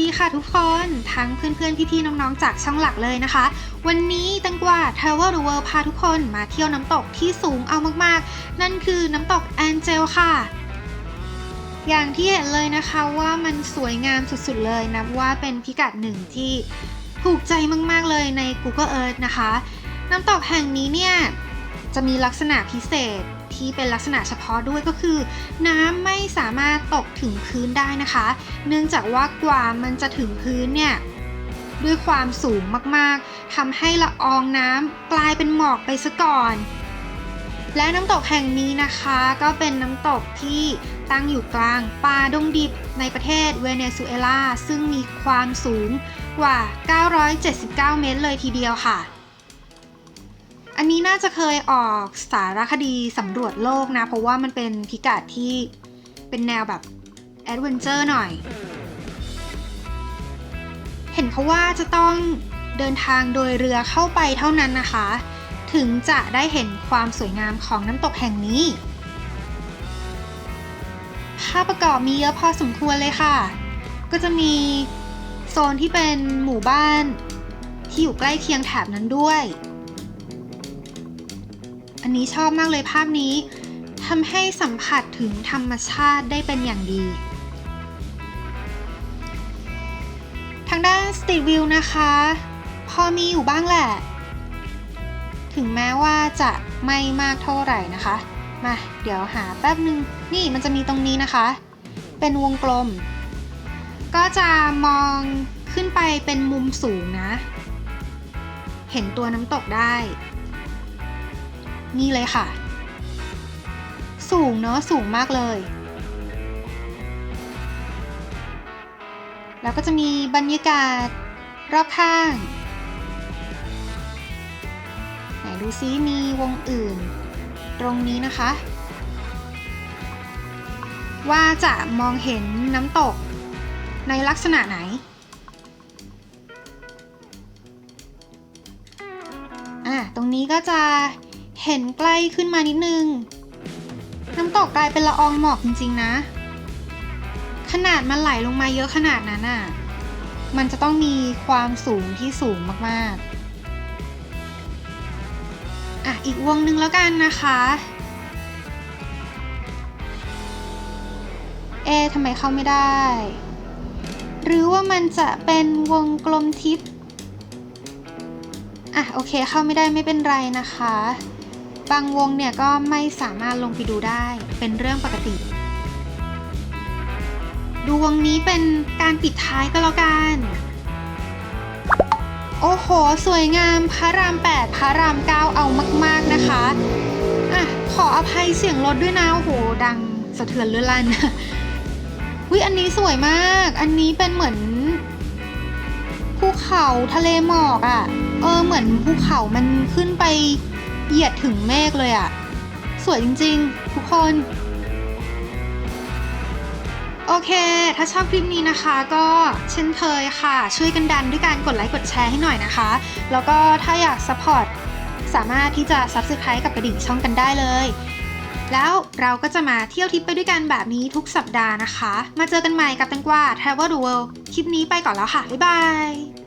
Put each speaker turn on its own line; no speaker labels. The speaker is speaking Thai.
ดีค่ะทุกคนทั้งเพื่อนๆ พี่ๆ น้องๆ จากช่องหลักเลยนะคะ วันนี้ตังกว่า Travel the World พาทุกคนมาเที่ยวน้ำตกที่สูงเอามากๆ นั่นคือน้ำตกแอนเจลค่ะ อย่างที่เห็นเลยนะคะว่ามันสวยงามสุดๆเลยนับว่าเป็นพิกัดหนึ่งที่ถูกใจมากๆเลยใน Google Earth นะคะ น้ำตกแห่งนี้เนี่ย จะมีลักษณะพิเศษที่เป็นลักษณะเฉพาะด้วยก็คือ น้ำไม่สามารถตกถึงพื้นได้นะคะ เนื่องจากว่ากว่ามันจะถึงพื้นเนี่ยด้วยความสูงมากๆทำให้ละอองน้ำกลายเป็นหมอกไปซะก่อน และน้ำตกแห่งนี้นะคะ ก็เป็นน้ำตกที่ตั้งอยู่กลางป่าดงดิบในประเทศเวเนซุเอลาซึ่งมีความสูงกว่า 979 เมตรเลยทีเดียวค่ะ อันนี้น่าจะเคยออกสารคดีสำรวจโลกนะ เพราะว่ามันเป็นพิกัดที่เป็นแนวแบบแอดเวนเจอร์หน่อย เห็นเขาว่าจะต้องเดินทางโดยเรือเข้าไปเท่านั้นนะคะ ถึงจะได้เห็นความสวยงามของน้ำตกแห่งนี้ ภาพประกอบมีเยอะพอสมควรเลยค่ะ ก็จะมีโซนที่เป็นหมู่บ้านที่อยู่ใกล้เคียงแถบนั้นด้วย นนี้ชอบมากเลยภาพนี้ทำให้สัมผัสถึงธรรมชาติได้เป็นอย่างดี ทางด้าน Street View นะคะ พอมีอยู่บ้างแหละ ถึงแม้ว่าจะไม่มากเท่าไหร่นะคะ มาเดี๋ยวหาแป๊บนึง นี่มันจะมีตรงนี้นะคะ เป็นวงกลม ก็จะมองขึ้นไปเป็นมุมสูงนะ เห็นตัวน้ำตกได้ นี่เลยค่ะ สูงเนอะสูงมากเลย แล้วก็จะมีบรรยากาศรอบข้าง ไหนดูซิมีวงอื่น ตรงนี้นะคะ ว่าจะมองเห็นน้ำตกในลักษณะไหนอะตรงนี้ก็จะ เห็นใกล้ขึ้นมานิดนึง น้ำตกกลายเป็นละอองหมอกจริงๆนะ ขนาดมันไหลลงมาเยอะขนาดนั้นอะ มันจะต้องมีความสูงที่สูงมากๆ อะ อีกวงนึงแล้วกันนะคะ เอ๊ทำไมเข้าไม่ได้ หรือว่ามันจะเป็นวงกลมทิพย์อะ โอเคเข้าไม่ได้ไม่เป็นไรนะคะ บางวงเนี่ยก็ไม่สามารถลงไปดูได้เป็นเรื่องปกติ ดูวงนี้เป็นการปิดท้ายก็แล้วกัน โอ้โห สวยงามพระราม 8 พระราม 9 เอามาก ๆนะคะอะขออภัยเสียงรถด้วยนะโอ้โห ดังสะเทือนเลือลั่นวิอันนี้สวยมาก อันนี้เป็นเหมือนภูเขาทะเลหมอกอะ่ะ เออ เหมือนภูเขามันขึ้นไป เหยียดถึงเมฆเลยอะ่ะสวยจริงๆ ทุกคน โอเค ถ้าชอบคลิปนี้นะคะ ก็เช่นเคยค่ะ ช่วยกันดันด้วยการกดไลค์กดแชร์ให้หน่อยนะคะ แล้วก็ถ้าอยากซัพพอร์ตสามารถที่จะ Subscribe กับกระดิ่งช่องกันได้เลย แล้วเราก็จะมาเที่ยวทริปไปด้วยกันแบบนี้ทุกสัปดาห์นะคะ มาเจอกันใหม่กับแตังกวา Travel the World คลิปนี้ไปก่อนแล้วค่ะ บ๊ายบาย